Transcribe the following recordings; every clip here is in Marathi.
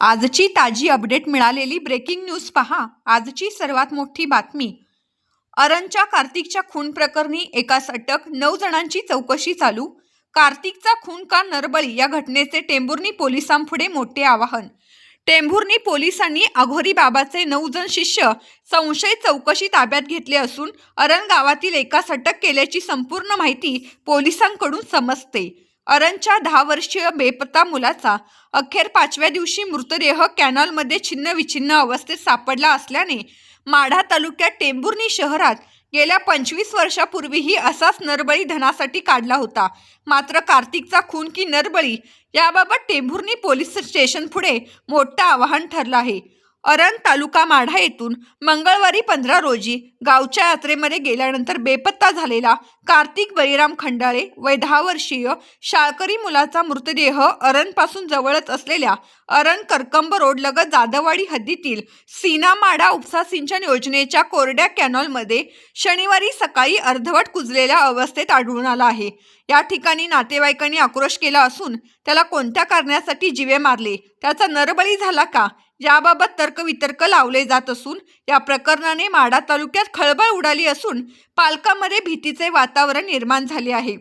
आजची ताजी अपडेट मिळालेली ब्रेकिंग न्यूज पहा. आजची सर्वात मोठी बातमी. अरणच्या कार्तिकच्या खून प्रकरणी एकास अटक नऊ जणांची चौकशी चालू. कार्तिकचा खून का नरबळी या घटनेचे टेंभुर्णी पोलिसांपुढे मोठे आवाहन. टेंभुर्णी पोलिसांनी अघोरी बाबाचे नऊ जण शिष्य संशयित चौकशी ताब्यात घेतले असून अरण गावातील एकास अटक केल्याची संपूर्ण माहिती पोलिसांकडून समजते. अरणच्या दहा वर्षीय बेपत्ता मुलाचा अखेर पाचव्या दिवशी मृतदेह कॅनॉलमध्ये छिन्न विछिन्न अवस्थेत सापडला असल्याने माढा तालुक्यात टेंभुर्णी शहरात गेल्या पंचवीस वर्षापूर्वीही असाच नरबळी धनासाठी काढला होता. मात्र कार्तिकचा खून की नरबळी याबाबत टेंभुर्णी पोलीस स्टेशन पुढे मोठं आवाहन ठरलं आहे. अरण तालुका माढा येथून मंगळवारी पंधरा रोजी गावच्या यात्रेमध्ये गेल्यानंतर बेपत्ता झालेला कार्तिक बळीराम खंडाळे वय दहा वर्षीय शाळकरी मुलाचा मृतदेह अरणपासून जवळच असलेल्या अरण करकंब रोडलगत जाधववाडी हद्दीतील सीनामाडा उपसा सिंचन योजनेच्या कोरड्या कॅनॉलमध्ये शनिवारी सकाळी अर्धवट कुजलेल्या अवस्थेत आढळून आला आहे. या ठिकाणी नातेवाईकांनी आक्रोश केला असून त्याला कोणत्या कारणासाठी जिवे मारले? त्याचा नरबळी झाला का? याबाबत तर्कवितर्क लावले जात असून या प्रकरणाने माडा तालुक्यात खळबळ उडाली असून पालकांमध्ये भीतीचे वातावरण निर्माण झाले आहे.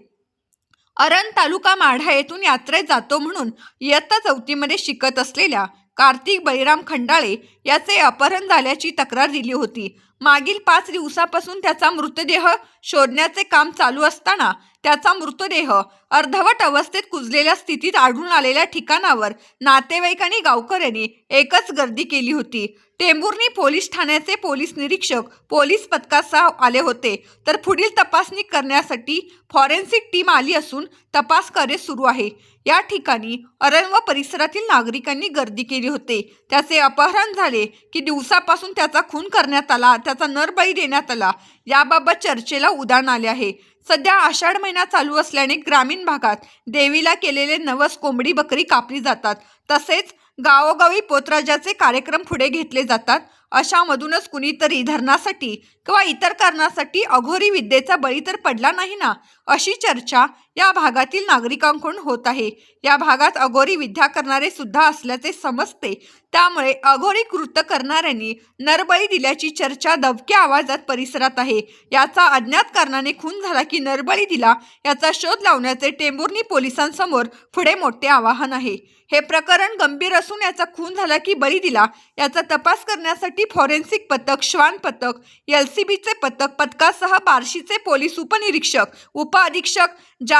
अरण तालुका माढा येथून यात्रेत जातो म्हणून इयत्ता चौथीमध्ये शिकत असलेल्या कार्तिक बळीराम खंडाळे याचे अपहरण झाल्याची तक्रार दिली होती. मागील पाच दिवसापासून त्याचा मृतदेह शोधण्याचे काम चालू असताना त्याचा मृतदेह अर्धवट अवस्थेत कुजलेल्या स्थितीत आढळून आलेल्या ठिकाणावर नातेवाईक आणि गावकऱ्यांनी एकच गर्दी केली होती. टेंभुर्णी पोलीस ठाण्याचे पोलीस निरीक्षक पोलीस पथकासह आले होते. तर पुढील तपासणी करण्यासाठी फॉरेन्सिक टीम आली असून तपास कार्य सुरू आहे. या ठिकाणी अरण व परिसरातील नागरिकांनी गर्दी केली होते. त्याचे अपहरण झाले की दिवसापासून त्याचा खून करण्यात आला त्याचा नरबळी देण्यात आला. याबाबत चर्चेला उदाहरण आले आहे. सध्या आषाढ महिना चालू असल्याने ग्रामीण भागात देवीला केलेले नवस कोंबडी बकरी कापली जातात. तसेच गावोगावी पोतराजाचे कार्यक्रम पुढे घेतले जातात. अशामधूनच कुणीतरी धरणासाठी किंवा इतर कारणासाठी अघोरी विद्येचा बळी तर पडला नाही ना? अशी चर्चा या भागातील नागरिकांकडून होत आहे. या भागात अघोरी विद्या करणारे सुद्धा असल्याचे समजते. त्यामुळे अघोरी कृत्य करणाऱ्यांनी नरबळी दिल्याची चर्चा दबक्या आवाजात परिसरात आहे. याचा अज्ञात कारणाने खून झाला की नरबळी दिला याचा शोध लावण्याचे टेंबुर्नी पोलिसांसमोर पुढे मोठे आवाहन आहे. हे प्रकरण गंभीर असून याचा खून झाला की बळी दिला याचा तपास करण्यासाठी फॉरेन्सिक पथक श्वान पथक एल सी बीचे पथक पथकासह बार्शीचे पोलीस उपनिरीक्षक उपअधीक्षक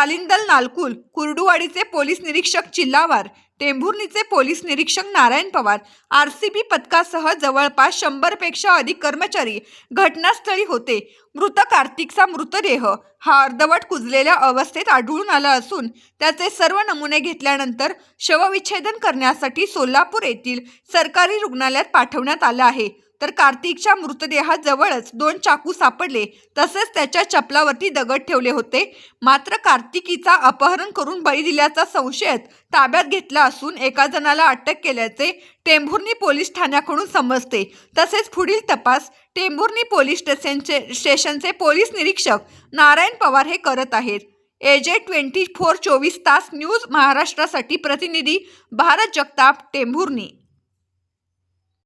कालिंदल नालकुल कुर्डुवाडीचे पोलीस निरीक्षक चिल्लावार टेंभुर्णीचे पोलीस निरीक्षक Narayan Pawar R C B पथकासह जवळपास शंभरपेक्षा अधिक कर्मचारी घटनास्थळी होते. मृत कार्तिकचा मृतदेह हा अर्धवट कुजलेल्या अवस्थेत आढळून आला असून त्याचे सर्व नमुने घेतल्यानंतर शवविच्छेदन करण्यासाठी सोलापूर येथील सरकारी रुग्णालयात पाठवण्यात आलं आहे. तर कार्तिकच्या मृतदेहाजवळच दोन चाकू सापडले. तसेच त्याच्या चपलावरती दगड ठेवले होते. मात्र कार्तिकीचा अपहरण करून बळी दिल्याचा संशयत ताब्यात घेतला असून एका जणाला अटक केल्याचे टेंभुर्णी पोलीस ठाण्याकडून समजते. तसेच पुढील तपास टेंभुर्णी पोलीस स्टेशनचे स्टेशनचे पोलीस निरीक्षक नारायण पवार हे करत आहेत. एजे ट्वेंटी फोर चोवीस तास न्यूज महाराष्ट्रासाठी प्रतिनिधी भारत जगताप टेंभुर्णी.